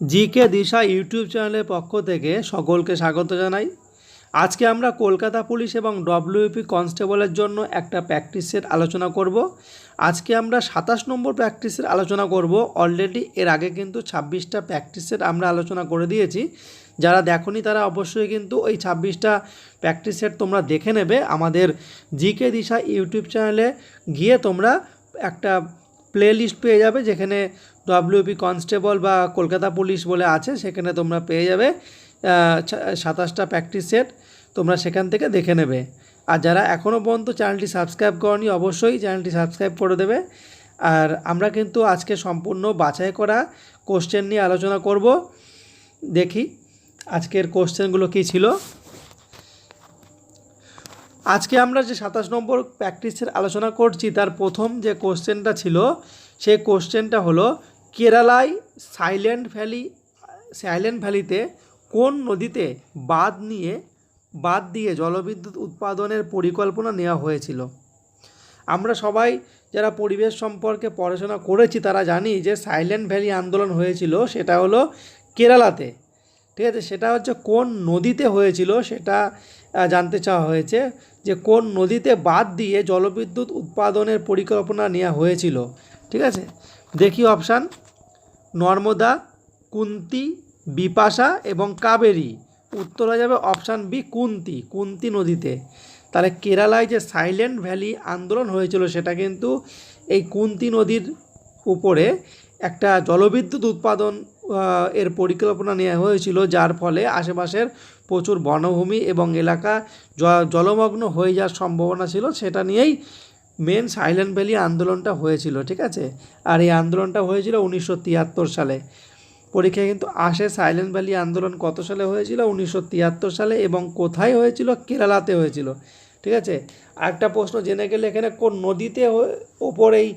GK দিশা YouTube চ্যানেলের পক্ষ থেকে সকলকে স্বাগত জানাই। আজকে আমরা কলকাতা পুলিশ এবং ডব্লিউপি কনস্টেবলের জন্য একটা প্র্যাকটিস সেট আলোচনা করব। আজকে আমরা সাতাশ নম্বর প্র্যাকটিসের আলোচনা করব। অলরেডি এর আগে কিন্তু ছাব্বিশটা প্র্যাকটিস সেট আমরা আলোচনা করে দিয়েছি। যারা দেখনি তারা অবশ্যই কিন্তু ওই ছাব্বিশটা প্র্যাকটিস সেট তোমরা দেখে নেবে। আমাদের জিকে দিশা ইউটিউব চ্যানেলে গিয়ে তোমরা একটা প্লে লিস্ট পেয়ে যাবে, যেখানে ডব্লিউপি কনস্টেবল বা কলকাতা পুলিশ বলে আছে, সেখানে তোমরা পেয়ে যাবে সাতাশটা প্র্যাকটিস সেট তোমরা সেখান থেকে দেখে নেবে। আর যারা এখনও পর্যন্ত চ্যানেলটি সাবস্ক্রাইব করনি, অবশ্যই চ্যানেলটি সাবস্ক্রাইব করে দেবে। আর আমরা কিন্তু আজকে সম্পূর্ণ বাছাই করা কোশ্চেন নিয়ে আলোচনা করব। দেখি আজকের কোশ্চেনগুলো কী ছিল। আজকে আমরা যে সাতাশ নম্বর প্র্যাকটিসের আলোচনা করছি, তার প্রথম যে কোশ্চেনটা ছিল, সেই কোশ্চেনটা হলো কেরালায় সাইলেন্ট ভ্যালি, সাইলেন্ট ভ্যালিতে কোন নদীতে বাঁধ নিয়ে বাদ দিয়ে জলবিদ্যুৎ উৎপাদনের পরিকল্পনা নেওয়া হয়েছিল? আমরা সবাই যারা পরিবেশ সম্পর্কে পড়াশোনা করেছি, তারা জানি যে সাইলেন্ট ভ্যালি আন্দোলন হয়েছিল, সেটা হলো কেরালাতে। ঠিক আছে, সেটা হচ্ছে কোন নদীতে হয়েছিল, সেটা জানতে চাওয়া হয়েছে যে কোন নদীতে বাদ দিয়ে জলবিদ্যুৎ উৎপাদনের পরিকল্পনা নেওয়া হয়েছিল। ঠিক আছে, দেখি অপশান নর্মদা, কুন্তি, বিপাশা এবং কাবেরী। উত্তর হয়ে যাবে অপশান বি, কুন্তি কুন্তি নদীতে। তাহলে কেরালায় যে সাইলেন্ট ভ্যালি আন্দোলন হয়েছিল, সেটা কিন্তু এই কুন্তি নদীর উপরে একটা জলবিদ্যুৎ উৎপাদন এর পরিকল্পনা নেওয়া হয়েছিল, যার ফলে আশেপাশের প্রচুর বনভূমি এবং এলাকা জলমগ্ন হয়ে যাওয়ার সম্ভাবনা ছিল। সেটা নিয়েই মেন সাইলেন্ট ভ্যালি আন্দোলনটা হয়েছিল, ঠিক আছে? আর এই আন্দোলনটা হয়েছিল উনিশশো তিয়াত্তর সালে। পরীক্ষায় কিন্তু আসে সাইলেন্ট ভ্যালি আন্দোলন কত সালে হয়েছিল? উনিশশো তিয়াত্তর সালে এবং কোথায় হয়েছিল? কেরালাতে হয়েছিল, ঠিক আছে? আরেকটা প্রশ্ন জেনে গেলে এখানে কোন নদীতে ওপর এই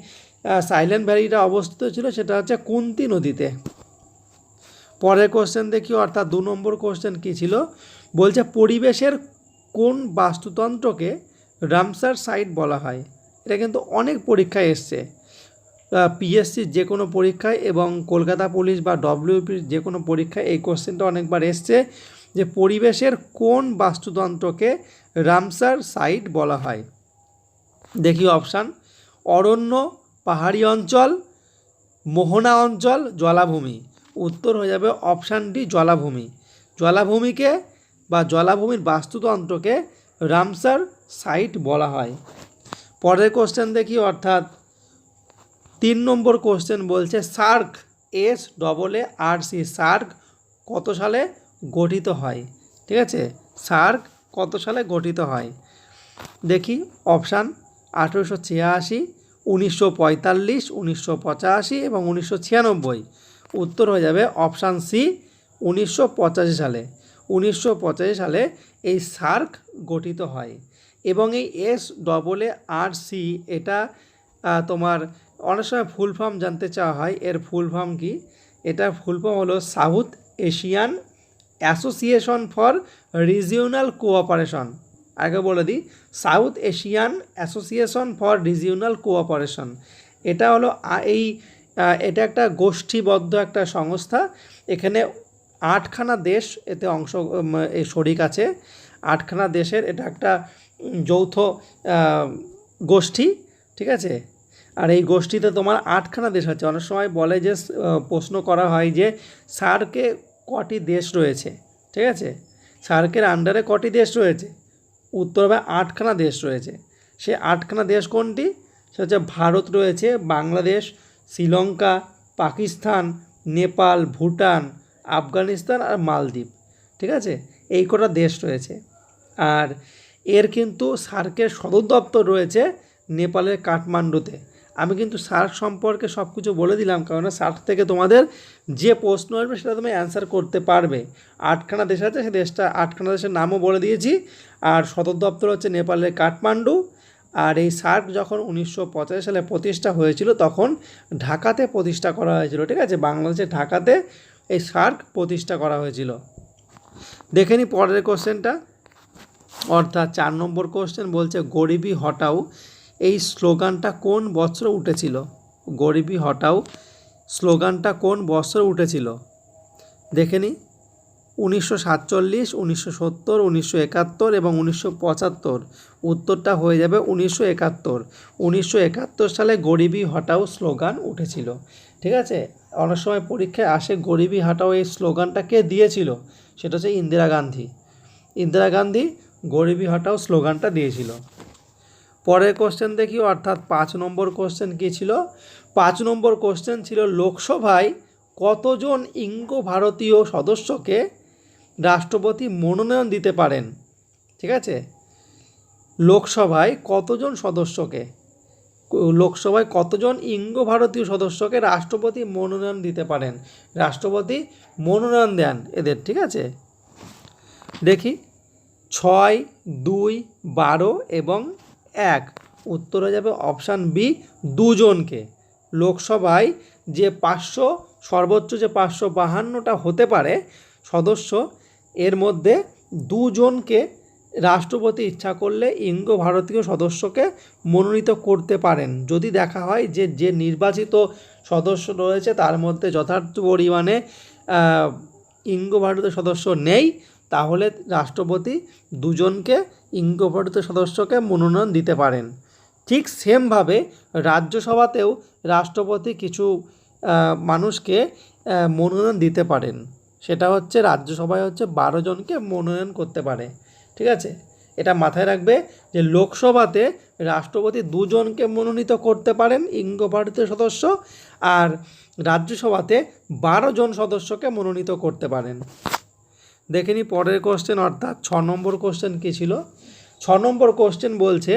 সাইলেন্ট ভ্যালিটা অবস্থিত ছিল? সেটা হচ্ছে কুন্তি নদীতে। পরের কোশ্চেন দেখি, অর্থাৎ দু নম্বর কোশ্চেন কী ছিল? বলছে, পরিবেশের কোন বাস্তুতন্ত্রকে রামসার সাইট বলা হয়? এটা কিন্তু অনেক পরীক্ষায় এসছে। পিএসসির যে কোনো পরীক্ষায় এবং কলকাতা পুলিশ বা ডব্লিউপির যে কোনো পরীক্ষায় এই কোশ্চেনটা অনেকবার এসছে যে পরিবেশের কোন বাস্তুতন্ত্রকে রামসার সাইট বলা হয়। দেখি অপশান অরণ্য, পাহাড়ি অঞ্চল, মোহনা অঞ্চল, জলাভূমি। উত্তর হয়ে যাবে অপশানটি জলাভূমি। জলাভূমিকে বা জলাভূমির বাস্তুতন্ত্রকে রামসার সাইট বলা হয়। পরের কোশ্চেন দেখি, অর্থাৎ তিন নম্বর কোশ্চেন বলছে, SAARC S double A R C, SAARC কত সালে গঠিত হয়? ঠিক আছে? সার্ক কত সালে গঠিত হয়? দেখি অপশান আঠেরোশো ছিয়াশি, উনিশশো পঁয়তাল্লিশ, উনিশশো পঁচাশি এবং উনিশশো ছিয়ানব্বই। উত্তর হয়ে যাবে অপশান সি উনিশশো পঁচাশি সালে। উনিশশো পঁচাশি সালে এই সার্ক গঠিত হয়। এবং এই S double A R C এটা তোমার অনেক সময় ফুল ফর্ম জানতে চাওয়া হয়। এর ফুল ফর্ম কি? এটা ফুল ফর্ম হলো South Asian Association for Regional Cooperation আগে বলে দিই South Asian Association for Regional Cooperation এটা হলো এই এটা একটা গোষ্ঠীবদ্ধ একটা সংস্থা। এখানে আটখানা দেশ এতে অংশ শরিক আছে। আটখানা দেশের এটা একটা যৌথ গোষ্ঠী, ঠিক আছে? আর এই গোষ্ঠীতে তোমার আটখানা দেশ আছে। অনেক সময় বলে যে প্রশ্ন করা হয় যে সার্কে কটি দেশ রয়েছে? ঠিক আছে? সার্কের আন্ডারে কটি দেশ রয়েছে? উত্তর হবে আটখানা দেশ রয়েছে। সে আটখানা দেশ কোনটি? সে হচ্ছে ভারত রয়েছে, বাংলাদেশ, শ্রীলঙ্কা, পাকিস্তান, নেপাল, ভুটান, আফগানিস্তান আর মালদ্বীপ। ঠিক আছে? এই কটা দেশ রয়েছে। আর এর কিন্তু সার্কের সদর দপ্তর রয়েছে নেপালের কাঠমান্ডুতে। আমি কিন্তু সার্ক সম্পর্কে সব কিছু বলে দিলাম কারণ সার্ক থেকে তোমাদের যে প্রশ্ন আসবে সেটা তুমি অ্যান্সার করতে পারবে। আটখানা দেশ আছে, সেই দেশটা, আটখানা দেশের নামও বলে দিয়েছি। আর সদর দপ্তর হচ্ছে নেপালের কাঠমান্ডু। আর এই সার্ক যখন উনিশশো পঁচাশি সালে প্রতিষ্ঠা হয়েছিল, তখন ঢাকাতে প্রতিষ্ঠা করা হয়েছিল, ঠিক আছে? বাংলাদেশের ঢাকাতে এই সার্ক প্রতিষ্ঠা করা হয়েছিল। দেখে নি পরের কোশ্চেনটা অর্থাৎ চার নম্বর কোশ্চেন বলছে, গরিবি হটাও। এই স্লোগানটা কোন বছর উঠেছিল? গরিবি হটাও, স্লোগানটা কোন বছর উঠেছিল? দেখে নিই উনিশশো সাতচল্লিশ, উনিশশো সত্তর, উনিশশো একাত্তর এবং উনিশশো পঁচাত্তর। উত্তরটা হয়ে যাবে উনিশশো একাত্তর। উনিশশো একাত্তর সালে গরিবী হটাও স্লোগান উঠেছিল। ঠিক আছে? অনেক সময় পরীক্ষায় আসে গরিবী হটাও এই স্লোগানটা কে দিয়েছিল? সেটা হচ্ছে ইন্দিরা গান্ধী। ইন্দিরা গান্ধী গরিবী হটাও স্লোগানটা দিয়েছিল। পরের কোশ্চেন দেখি, অর্থাৎ পাঁচ নম্বর কোশ্চেন কী ছিল? পাঁচ নম্বর কোশ্চেন ছিল, লোকসভায় কতজন ইঙ্গ ভারতীয় সদস্যকে রাষ্ট্রপতি মনোনয়ন দিতে পারেন? ঠিক আছে? লোকসভায় কতজন সদস্যকে? লোকসভায় কতজন ইঙ্গ ভারতীয় সদস্যকে রাষ্ট্রপতি মনোনয়ন দিতে পারেন? রাষ্ট্রপতি মনোনয়ন দেন এদের, ঠিক আছে? দেখি। ছয়, দুই, বারো এবং এক। উত্তর হয়ে যাবে অপশান বি, দুজনকে। লোকসভায় যে পাঁচশো, সর্বোচ্চ যে পাঁচশো বাহান্নটা হতে পারে, সদস্য, এর মধ্যে দুজনকে রাষ্ট্রপতি ইচ্ছা করলে ইঙ্গ ভারতীয় সদস্যকে মনোনীত করতে পারেন। যদি দেখা হয় যে যে নির্বাচিত সদস্য রয়েছে, তার মধ্যে যথার্থ পরিমাণে ইঙ্গ ভারতীয় সদস্য নেই তাহলে রাষ্ট্রপতি দুজনকে ইঙ্গ সদস্যকে মনোনয়ন দিতে পারেন। ঠিক সেমভাবে রাজ্যসভাতেও রাষ্ট্রপতি কিছু মানুষকে মনোনয়ন দিতে পারেন। সেটা হচ্ছে রাজ্যসভায় হচ্ছে বারো জনকে মনোনয়ন করতে পারে। ঠিক আছে? এটা মাথায় রাখবে যে লোকসভাতে রাষ্ট্রপতি দুজনকে মনোনীত করতে পারেন ইঙ্গ সদস্য আর রাজ্যসভাতে বারো জন সদস্যকে মনোনীত করতে পারেন। দেখে নি পরের কোশ্চেন অর্থাৎ ছ নম্বর কোশ্চেন কী ছিল? ছ নম্বর কোশ্চেন বলছে,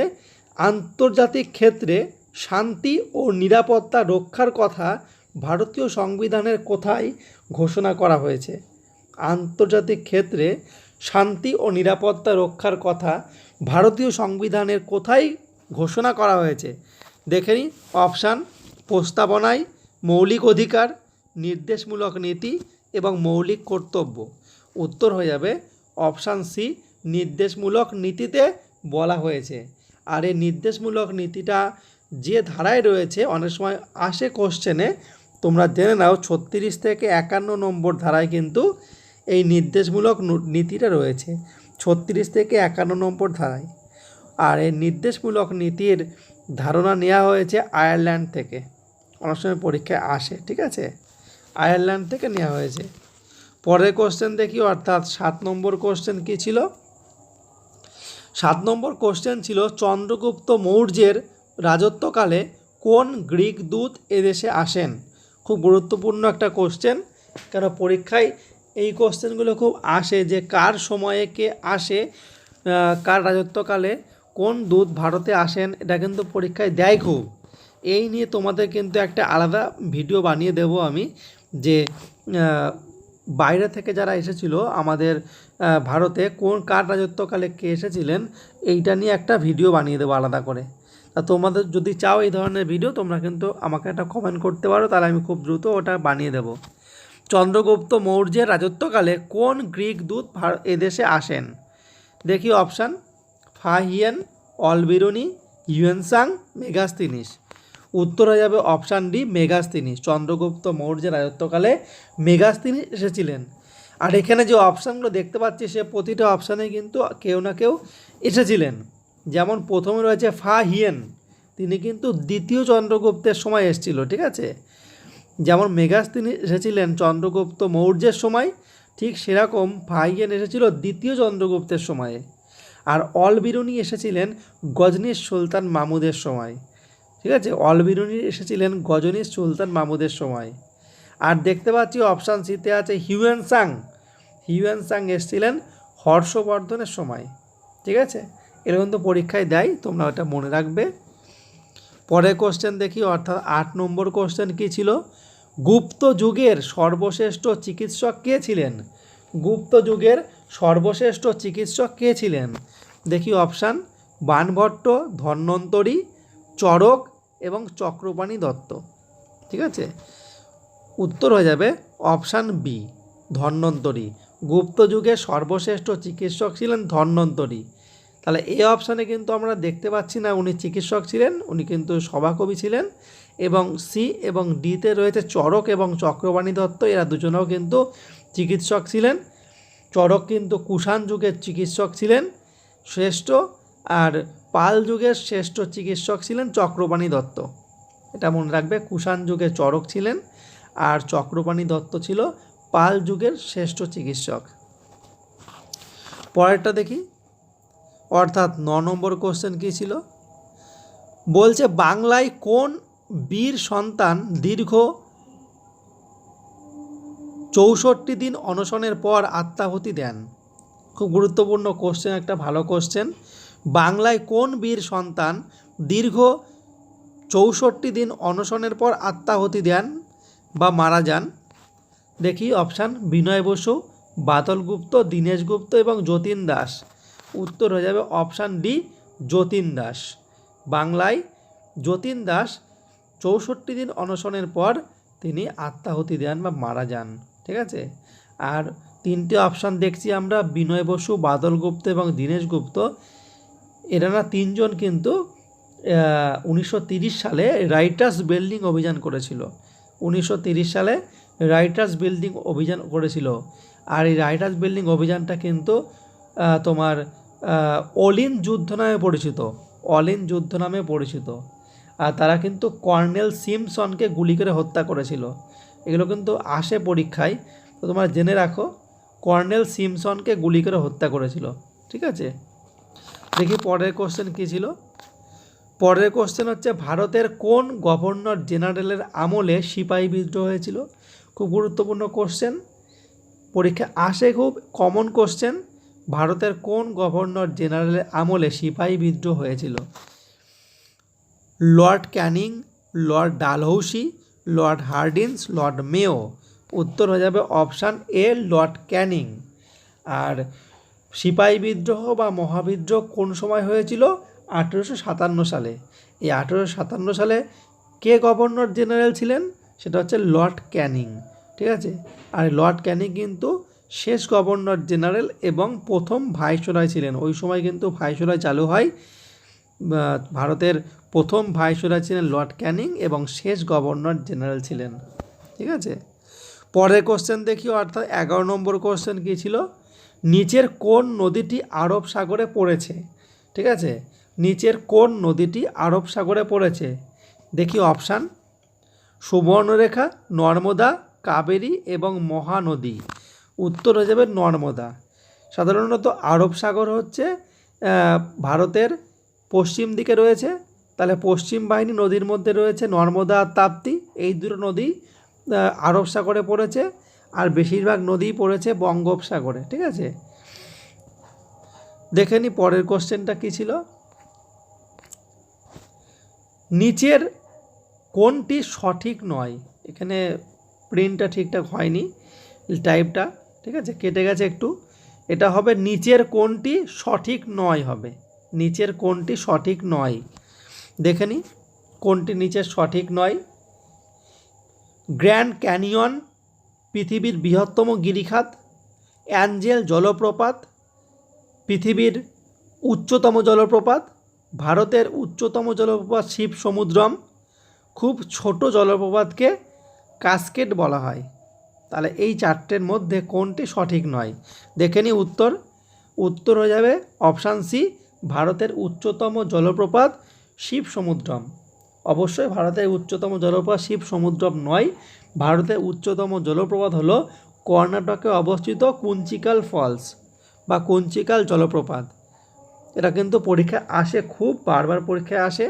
আন্তর্জাতিক ক্ষেত্রে শান্তি ও নিরাপত্তা রক্ষার কথা ভারতীয় সংবিধানের কোথায় ঘোষণা করা হয়েছে? আন্তর্জাতিক ক্ষেত্রে শান্তি ও নিরাপত্তা রক্ষার কথা ভারতীয় সংবিধানের কোথায় ঘোষণা করা হয়েছে? দেখে নিই অপশান, প্রস্তাবনায় মৌলিক অধিকার, নির্দেশমূলক নীতি এবং মৌলিক কর্তব্য। উত্তর হয়ে যাবে অপশান সি, নির্দেশমূলক নীতিতে বলা হয়েছে। আর এই নির্দেশমূলক নীতিটা যে ধারায় রয়েছে, অনেক সময় আসে কোশ্চেনে তোমরা জেনে নাও ছত্রিশ থেকে একান্ন নম্বর ধারায় কিন্তু এই নির্দেশমূলক নীতিটা রয়েছে, ছত্রিশ থেকে একান্ন নম্বর ধারায়। আর এই নির্দেশমূলক নীতির ধারণা নেওয়া হয়েছে আয়ারল্যান্ড থেকে, অনেক সময় পরীক্ষায় আসে, ঠিক আছে? আয়ারল্যান্ড থেকে নেওয়া হয়েছে। পরের কোশ্চেন দেখি, অর্থাৎ সাত নম্বর কোশ্চেন কী ছিল? সাত নম্বর কোশ্চেন ছিল, চন্দ্রগুপ্ত মৌর্যের রাজত্বকালে কোন গ্রিক দূত এদেশে আসেন? খুব গুরুত্বপূর্ণ একটা কোশ্চেন কেন পরীক্ষায় এই কোশ্চেনগুলো খুব আসে যে কার সময়ে কে আসে কার রাজত্বকালে কোন দূত ভারতে আসেন, এটা কিন্তু পরীক্ষায় দেয় খুব। এই নিয়ে তোমাদের কিন্তু একটা আলাদা ভিডিও বানিয়ে দেব আমি, যে বাইরে থেকে যারা এসেছিল আমাদের ভারতে কোন কার রাজত্বকালে কে এসেছিলেন, এইটা নিয়ে একটা ভিডিও বানিয়ে দেবো আলাদা করে। তা তোমাদের যদি চাও এই ধরনের ভিডিও, তোমরা কিন্তু আমাকে একটা কমেন্ট করতে পারো, তাহলে আমি খুব দ্রুত ওটা বানিয়ে দেবো। চন্দ্রগুপ্ত মৌর্যের রাজত্বকালে কোন গ্রিক দূত এদেশে আসেন? দেখি option Fahien, Alberuni Hiuen Tsang Megasthenes উত্তর যাবে অপশান ডি মেগাস্তিনিস চন্দ্রগুপ্ত মৌর্যের রাজত্বকালে মেগাস্তিনিস এসেছিলেন। আর এখানে যে অপশানগুলো দেখতে পাচ্ছি, সে প্রতিটা অপশানে কিন্তু কেউ না কেউ এসেছিলেন। যেমন প্রথমে রয়েছে ফা হিয়েন, তিনি কিন্তু দ্বিতীয় চন্দ্রগুপ্তের সময় এসেছিল, ঠিক আছে? যেমন মেগাস তিনি এসেছিলেন চন্দ্রগুপ্ত মৌর্যের সময়, ঠিক সেরকম ফাহিয়েন এসেছিল দ্বিতীয় চন্দ্রগুপ্তের সময়ে। আর অলবিরুনি এসেছিলেন গজনীশ সুলতান মামুদের সময়। ঠিক আছে? অলবিরুনি এসেছিলেন গজনীশ সুলতান মামুদের সময়। আর দেখতে পাচ্ছি অপশান সিতে আছে হিউয়েন সাং হিউয়েন সাং এসেছিলেন হর্ষবর্ধনের সময়। ঠিক আছে? এরকম তো পরীক্ষায় দেয়, তোমরা ওটা মনে রাখবে। পরের কোশ্চেন দেখি, অর্থাৎ আট নম্বর কোশ্চেন কী ছিল? গুপ্ত যুগের সর্বশ্রেষ্ঠ চিকিৎসক কে ছিলেন? গুপ্ত যুগের সর্বশ্রেষ্ঠ চিকিৎসক কে ছিলেন? দেখি অপশান বানভট্ট, ধন্বন্তরী চরক এবং চক্রপাণি দত্ত। ঠিক আছে? উত্তর হয়ে যাবে অপশান বি ধন্বন্তরী। গুপ্ত যুগের সর্বশ্রেষ্ঠ চিকিৎসক ছিলেন ধন্বন্তরী। তাহলে এই অপশানে কিন্তু আমরা দেখতে পাচ্ছি না উনি চিকিৎসক ছিলেন, উনি কিন্তু সভাকবি ছিলেন এবং সি এবং ডিতে রয়েছে চরক এবং চক্রবাণী দত্ত, এরা দুজনেও কিন্তু চিকিৎসক ছিলেন। চরক কিন্তু কুষাণ যুগের চিকিৎসক ছিলেন, শ্রেষ্ঠ আর পাল যুগের শ্রেষ্ঠ চিকিৎসক ছিলেন চক্রবাণী দত্ত। এটা মনে রাখবে, কুষাণ যুগে চরক ছিলেন আর চক্রপাণী দত্ত ছিল পাল যুগের শ্রেষ্ঠ চিকিৎসক। পরেরটা দেখি। অর্থাৎ ন নম্বর কোশ্চেন কী ছিল? বলছে, বাংলায় কোন বীর সন্তান দীর্ঘ চৌষট্টি দিন অনশনের পর আত্মাহুতি দেন? খুব গুরুত্বপূর্ণ কোশ্চেন একটা ভালো কোশ্চেন বাংলায় কোন বীর সন্তান দীর্ঘ চৌষট্টি দিন অনশনের পর আত্মাহুতি দেন বা মারা যান? দেখি অপশান, বিনয় বসু বাদল গুপ্ত, দীনেশ গুপ্ত এবং যতীন দাস। উত্তর হয়ে যাবে অপশান ডি, যতীন দাস। বাংলায় যতীন দাস চৌষট্টি দিন অনশনের পর তিনি আত্মাহুতি দেন বা মারা যান। ঠিক আছে? আর তিনটে অপশান দেখছি আমরা, বিনয় বসু বাদল গুপ্ত এবং দীনেশ গুপ্ত। এনারা তিনজন কিন্তু উনিশশো সালে রাইটার্স বিল্ডিং অভিযান করেছিল। উনিশশো সালে রাইটার্স বিল্ডিং অভিযান করেছিল। আর এই রাইটার্স বিল্ডিং অভিযানটা কিন্তু তোমার অলিন যুদ্ধ নামে পরিচিত। অলিন যুদ্ধ নামে পরিচিত। আর তারা কিন্তু কর্নেল সিমসনকে গুলি করে হত্যা করেছিল। এগুলো কিন্তু আসে পরীক্ষায়। তো তোমরা জেনে রাখো, কর্নেল সিমসনকে গুলি করে হত্যা করেছিল। ঠিক আছে? দেখি পরের কোশ্চেন কী ছিল? পরের কোশ্চেন হচ্ছে, ভারতের কোন গভর্নর জেনারেলের আমলে সিপাহী বিদ্রোহ হয়েছিল? খুব গুরুত্বপূর্ণ কোশ্চেন পরীক্ষা আসে খুব কমন কোশ্চেন ভারতের কোন গভর্নর জেনারেলের আমলে সিপাহী বিদ্রোহ হয়েছিল? Lord Canning, Lord Dalhousie, Lord Hardinge Lord Mayo উত্তর হয়ে যাবে অপশান এ লর্ড ক্যানিং। আর সিপাহী বিদ্রোহ বা মহাবিদ্রোহ কোন সময় হয়েছিল? আঠেরোশো সাতান্ন সালে। এই আঠেরোশো সাতান্ন সালে কে গভর্নর জেনারেল ছিলেন? সেটা হচ্ছে লর্ড ক্যানিং, ঠিক আছে? আর লর্ড ক্যানিং কিন্তু শেষ গভর্নর জেনারেল এবং প্রথম ভাইসরয় ছিলেন। ওই সময় কিন্তু ভাইসরয় চালু হয়। ভারতের প্রথম ভাইসরয় ছিলেন লর্ড ক্যানিং এবং শেষ গভর্নর জেনারেল ছিলেন, ঠিক আছে? পরের কোশ্চেন দেখি অর্থাৎ এগারো নম্বর কোশ্চেন কী ছিল? নিচের কোন নদীটি আরব সাগরে পড়েছে, ঠিক আছে? নিচের কোন নদীটি আরব সাগরে পড়েছে। দেখি অপশান। সুবর্ণরেখা, নর্মদা, কাবেরী এবং মহানদী। উত্তর হয়ে যাবে নর্মদা। সাধারণত আরব সাগর হচ্ছে ভারতের পশ্চিম দিকে রয়েছে। তাহলে পশ্চিম বাহিনী নদীর মধ্যে রয়েছে নর্মদা আর তাপ্তি। এই দুটো নদী আরব সাগরে পড়েছে। আর বেশিরভাগ নদীই পড়েছে বঙ্গোপসাগরে, ঠিক আছে? দেখে নি পরের কোশ্চেনটা কী ছিল? নিচের কোনটি সঠিক নয়? এখানে প্রিন্টটা ঠিকঠাক হয়নি টাইপটা ঠিক আছে? কেটে গেছে একটু। এটা হবে নিচের কোনটি সঠিক নয় হবে। নিচের কোনটি সঠিক নয়? দেখে নি কোনটি নিচের সঠিক নয়? গ্র্যান্ড ক্যানিয়ন পৃথিবীর বৃহত্তম গিরিখাত, অ্যাঞ্জেল জলপ্রপাত, পৃথিবীর উচ্চতম জলপ্রপাত, ভারতের উচ্চতম জলপ্রপাত শিব সমুদ্রম খুব ছোট জলপ্রপাতকে কাস্কেট বলা হয়। তাহলে এই চারটের মধ্যে কোনটি সঠিক নয়? দেখে নি উত্তর। উত্তর হয়ে যাবে অপশান সি, ভারতের উচ্চতম জলপ্রপাত শিব সমুদ্রম অবশ্যই ভারতের উচ্চতম জলপ্রপাত শিব সমুদ্র নয়। ভারতের উচ্চতম জলপ্রপাত হলো কর্ণাটকে অবস্থিত কুঞ্চিকাল ফলস বা কুঞ্চিকাল জলপ্রপাত। এটা কিন্তু পরীক্ষায় আসে, খুব বারবার পরীক্ষায় আসে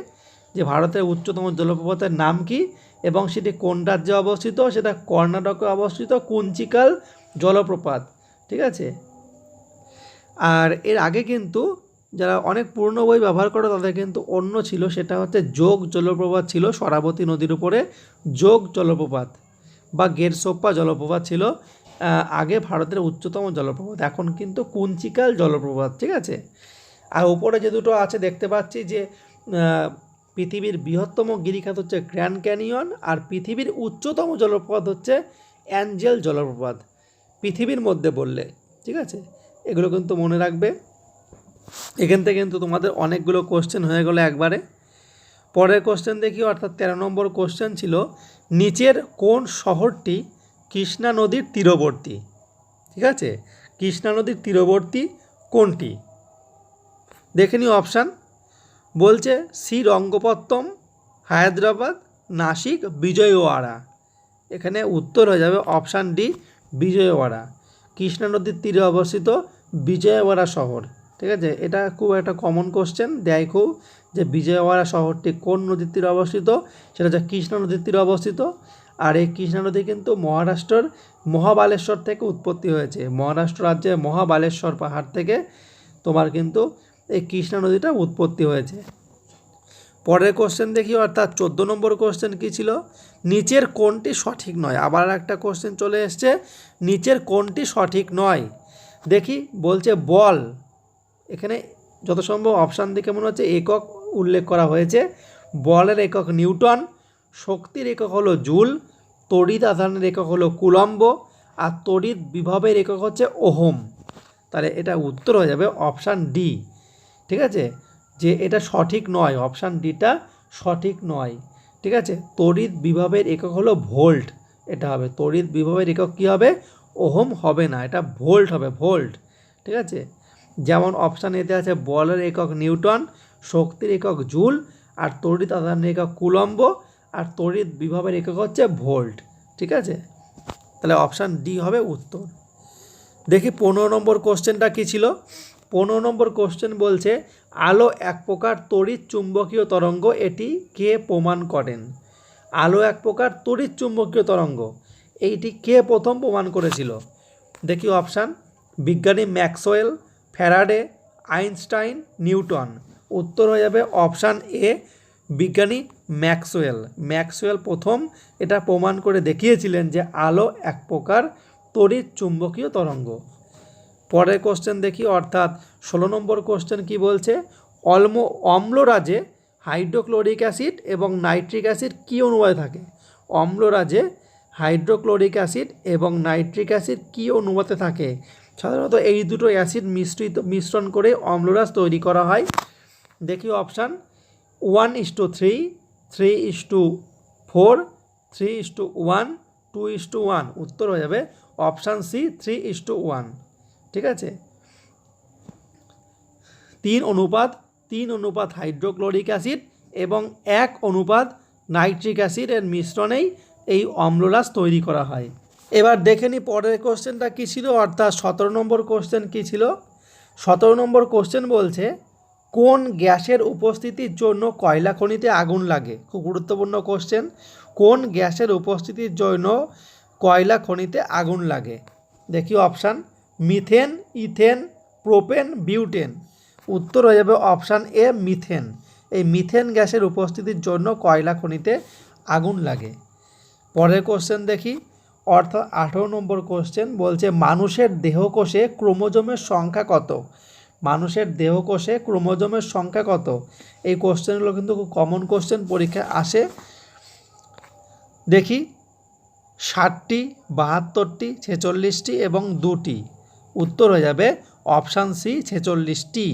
যে ভারতের উচ্চতম জলপ্রপাতের নাম কি এবং সেটি কোন রাজ্যে অবস্থিত? সেটা কর্ণাটকে অবস্থিত কুঞ্চিকাল জলপ্রপাত, ঠিক আছে? আর এর আগে কিন্তু যারা অনেক পুরনো বই ব্যবহার করে তাদের কিন্তু অন্য ছিল, সেটা হচ্ছে যোগ জলপ্রপাত ছিল সরাবতী নদীর উপরে যোগ জলপ্রপাত বা গেরসোপ্পা জলপ্রপাত ছিল আগে ভারতের উচ্চতম জলপ্রপাত, এখন কিন্তু কুঞ্চিকাল জলপ্রপাত, ঠিক আছে? আর উপরে যে দুটো আছে দেখতে পাচ্ছি যে পৃথিবীর বৃহত্তম গিরিখাত হচ্ছে গ্র্যান্ড ক্যানিয়ন আর পৃথিবীর উচ্চতম জলপ্রপাত হচ্ছে অ্যাঞ্জেল জলপ্রপাত, পৃথিবীর মধ্যে বললে, ঠিক আছে? এগুলো কিন্তু মনে রাখবে। এখান থেকে কিন্তু তোমাদের অনেকগুলো কোশ্চেন হয়ে গেলো একবারে। পরের কোশ্চেন দেখি, অর্থাৎ তেরো নম্বর কোশ্চেন ছিল, নিচের কোন শহরটি কৃষ্ণা নদীর তীরবর্তী? ঠিক আছে? কৃষ্ণা নদীর তীরবর্তী কোনটি? দেখে নিও অপশান বলছে, শ্রীরঙ্গপত্তম, হায়দ্রাবাদ, নাসিক, বিজয়ওয়াড়া। এখানে উত্তর হয়ে যাবে অপশান ডি বিজয়ওয়াড়া। কৃষ্ণা নদীর তীরে অবস্থিত বিজয়ওয়াড়া শহর। ঠিক আছে? এটা খুব একটা কমন কোশ্চেন দেয় খুব যে বিজয়ওয়াড়া শহরটি কোন নদীর তীরে অবস্থিত? সেটা হচ্ছে কৃষ্ণা নদীর তীরে অবস্থিত। আর এই কৃষ্ণা নদী কিন্তু মহারাষ্ট্রের মহাবালেশ্বর থেকে উৎপত্তি হয়েছে। মহারাষ্ট্র রাজ্যের মহাবালেশ্বর পাহাড় থেকে তোমার কিন্তু এই কৃষ্ণা নদীটা উৎপত্তি হয়েছে। পরের কোশ্চেন দেখি, অর্থাৎ চোদ্দ নম্বর কোশ্চেন কী ছিল? নিচের কোনটি সঠিক নয়। আবার একটা কোশ্চেন চলে এসছে, নিচের কোনটি সঠিক নয়। দেখি, বলছে বল। এখানে যত সম্ভব অপশান দিকে মনে হচ্ছে একক উল্লেখ করা হয়েছে। বলের একক নিউটন, শক্তির একক হলো জুল, তড়িৎ আধানের একক হলো কুলম্ব, আর তড়িৎ বিভবের একক হচ্ছে ওহম। তাহলে এটা উত্তর হয়ে যাবে অপশান ডি। ঠিক আছে? যে এটা সঠিক নয়, অপশান ডিটা সঠিক নয়। ঠিক আছে? তড়িৎ বিভবের একক হলো ভোল্ট, এটা হবে। তড়িৎ বিভবের একক কী হবে? ওহম হবে না, এটা ভোল্ট হবে, ভোল্ট। ঠিক আছে? যেমন অপশান এতে আছে বলের একক নিউটন, শক্তির একক জুল, আর তড়িৎ আধানের একক কুলম্ব, আর তড়িৎ বিভবের একক হচ্ছে ভোল্ট। ঠিক আছে? তাহলে অপশান ডি হবে উত্তর। দেখি পনেরো নম্বর কোশ্চেনটা কী ছিল? পনেরো নম্বর কোশ্চেন বলছে, আলো এক প্রকার তড়িৎ চুম্বকীয় তরঙ্গ, এটি কে প্রমাণ করেন? আলো এক প্রকার তড়িৎ চুম্বকীয় তরঙ্গ, এইটি কে প্রথম প্রমাণ করেছিল? দেখি অপশান, বিজ্ঞানী ম্যাক্সওয়েল ফ্যারাডে, আইনস্টাইন, নিউটন। উত্তর হয়ে যাবে অপশান এ, বিজ্ঞানী ম্যাক্সওয়েল। ম্যাক্সওয়েল প্রথম এটা প্রমাণ করে দেখিয়েছিলেন যে আলো এক প্রকার তড়িৎ চুম্বকীয় তরঙ্গ। পরের কোশ্চেন দেখি, অর্থাৎ ষোলো নম্বর কোশ্চেন কি বলছে? অম্ল, অম্লরাজে হাইড্রোক্লোরিক অ্যাসিড এবং নাইট্রিক অ্যাসিড কী অনুপাতে থাকে? অম্লরাজে হাইড্রোক্লোরিক অ্যাসিড এবং নাইট্রিক অ্যাসিড কী অনুপাতে থাকে? সাধারণত এই দুটো অ্যাসিড মিশ্রিত, মিশ্রণ করে অম্লরাস তৈরি করা হয়। দেখি option. One is to three three is to four, three is to one, two is to one. উত্তর হয়ে যাবে option C, three is to one. ঠিক আছে? তিন অনুপাত তিন অনুপাত হাইড্রোক্লোরিক অ্যাসিড এবং এক অনুপাত নাইট্রিক অ্যাসিডের মিশ্রণেই এই অম্লরাস তৈরি করা হয়। এবার দেখে নি পরের কোশ্চেনটা কী ছিল, অর্থাৎ সতেরো নম্বর কোশ্চেন কী ছিল? সতেরো নম্বর কোশ্চেন বলছে, কোন গ্যাসের উপস্থিতির জন্য কয়লা খনিতে আগুন লাগে? খুব গুরুত্বপূর্ণ কোশ্চেন কোন গ্যাসের উপস্থিতির জন্য কয়লা খনিতে আগুন লাগে? দেখি option methane ethane propane butane উত্তর হয়ে যাবে অপশান এ মিথেন এই মিথেন গ্যাসের উপস্থিতির জন্য কয়লা খনিতে আগুন লাগে? পরের কোশ্চেন দেখি। অর্থাৎ আঠেরো নম্বর কোশ্চেন বলছে, মানুষের দেহকোষে ক্রোমোজোমের সংখ্যা কত? মানুষের দেহকোষে ক্রোমোজোমের সংখ্যা কত? এই কোশ্চেনগুলো কিন্তু কমন কোশ্চেন পরীক্ষা আসে। দেখি, ষাটটি, বাহাত্তরটি, ছেচল্লিশটি এবং দুটি। উত্তর হয়ে যাবে অপশান সি ছেচল্লিশটি।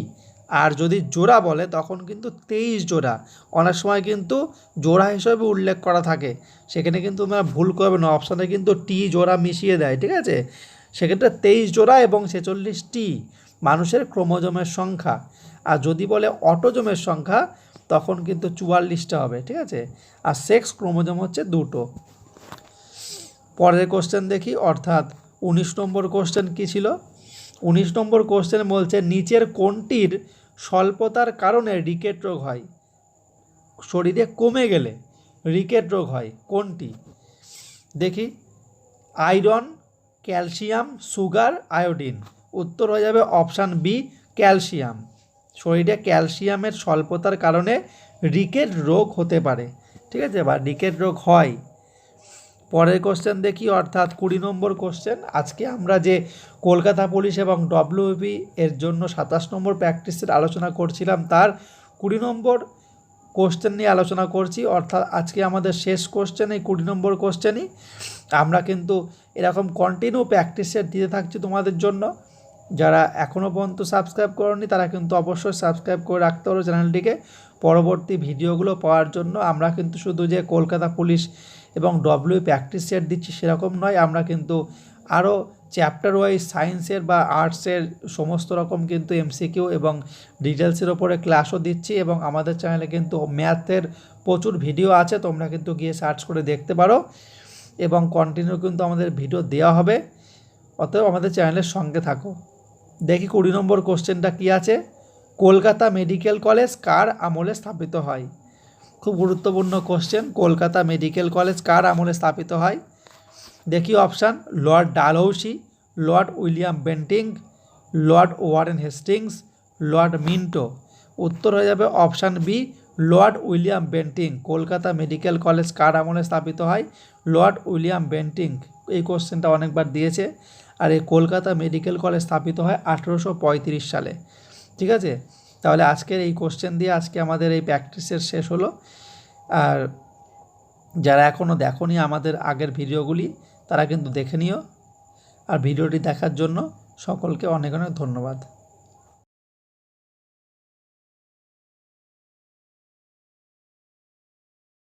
আর যদি জোড়া বলে, তখন কিন্তু তেইশ জোড়া। অনেক সময় কিন্তু জোড়া হিসেবে উল্লেখ করা থাকে। সেখানে কিন্তু তোমরা ভুল করবে না। অপশানে কিন্তু টি জোড়া মিশিয়ে দেয়, ঠিক আছে? সেক্ষেত্রে তেইশ জোড়া এবং ছেচল্লিশ টি মানুষের ক্রোমোজোমের সংখ্যা। আর যদি বলে অটোজোমের সংখ্যা, তখন কিন্তু চুয়াল্লিশটা হবে, ঠিক আছে? আর সেক্স ক্রোমোজোম হচ্ছে দুটো। পরের কোশ্চেন দেখি, অর্থাৎ উনিশ নম্বর কোশ্চেন কী ছিল? উনিশ নম্বর কোশ্চেন বলছে, নিচের কোনটির স্বল্পতার কারণে রিকেট রোগ হয়। শরীরে কমে গেলে রিকেট রোগ হয়। কোনটি? দেখি। Iron, calcium, sugar, iodine. উত্তর হয়ে যাবে অপশান বি, ক্যালসিয়াম। শরীরে ক্যালসিয়ামের স্বল্পতার কারণে রিকেট রোগ হতে পারে। ঠিক আছে? বা রিকেট রোগ হয়। পরের কোশ্চেন দেখি, অর্থাৎ কুড়ি নম্বর কোশ্চেন আজকে আমরা যে কলকাতা পুলিশ এবং ডব্লিউপি এর জন্য সাতাশ নম্বর প্র্যাকটিসের আলোচনা করছিলাম, তার কুড়ি নম্বর কোশ্চেন নিয়ে আলোচনা করছি। অর্থাৎ আজকে আমাদের শেষ কোশ্চেন এই কুড়ি নম্বর কোশ্চেনই আমরা কিন্তু এরকম কন্টিনিউ প্র্যাকটিসের দিতে থাকছি তোমাদের জন্য। যারা এখনও পর্যন্ত সাবস্ক্রাইব করেনি, তারা কিন্তু অবশ্যই সাবস্ক্রাইব করে রাখতে পারো চ্যানেলটিকে। পরবর্তী ভিডিওগুলো পাওয়ার জন্য আমরা কিন্তু শুধু যে কলকাতা পুলিশ এবং ডব্লিউ প্র্যাকটিস সেট দিচ্ছি সেরকম নয়। আমরা কিন্তু আরও চ্যাপ্টার ওয়াইজ সায়েন্সের বা আর্টসের সমস্ত রকম কিন্তু এমসিকিউ এবং ডিটেলসের ওপরে ক্লাসও দিচ্ছি এবং আমাদের চ্যানেলে কিন্তু ম্যাথের প্রচুর ভিডিও আছে, তোমরা কিন্তু গিয়ে সার্চ করে দেখতে পারো এবং কন্টিনিউ কিন্তু আমাদের ভিডিও দেওয়া হবে। অতএব আমাদের চ্যানেলের সঙ্গে থাকো। দেখি কুড়ি নম্বর কোশ্চেনটা কী আছে? কলকাতা মেডিকেল কলেজ কার আমলে স্থাপিত হয়? খুব গুরুত্বপূর্ণ কোশ্চেন কলকাতা মেডিকেল কলেজ কার আমলে স্থাপিত হয়? দেখি option Lord Dalhousie Lord William Bentinck Lord Warren Hastings Lord Minto উত্তর হয়ে যাবে option B Lord William Bentinck Kolkata medical college কার আমলে স্থাপিত হয়? লর্ড উইলিয়াম বেন্টিং এই কোশ্চেনটা অনেকবার দিয়েছে। আর এই কলকাতা মেডিকেল কলেজ স্থাপিত হয় আঠেরোশো পঁয়ত্রিশ সালে। ঠিক আছে? তাহলে আজকের এই কোশ্চেন দিয়ে আজকে আমাদের এই প্র্যাকটিসের শেষ হলো। আর যারা এখনও দেখোনি আমাদের আগের ভিডিওগুলি, তারা কিন্তু দেখে নিও। আর ভিডিওটি দেখার জন্য সকলকে অনেক অনেক ধন্যবাদ।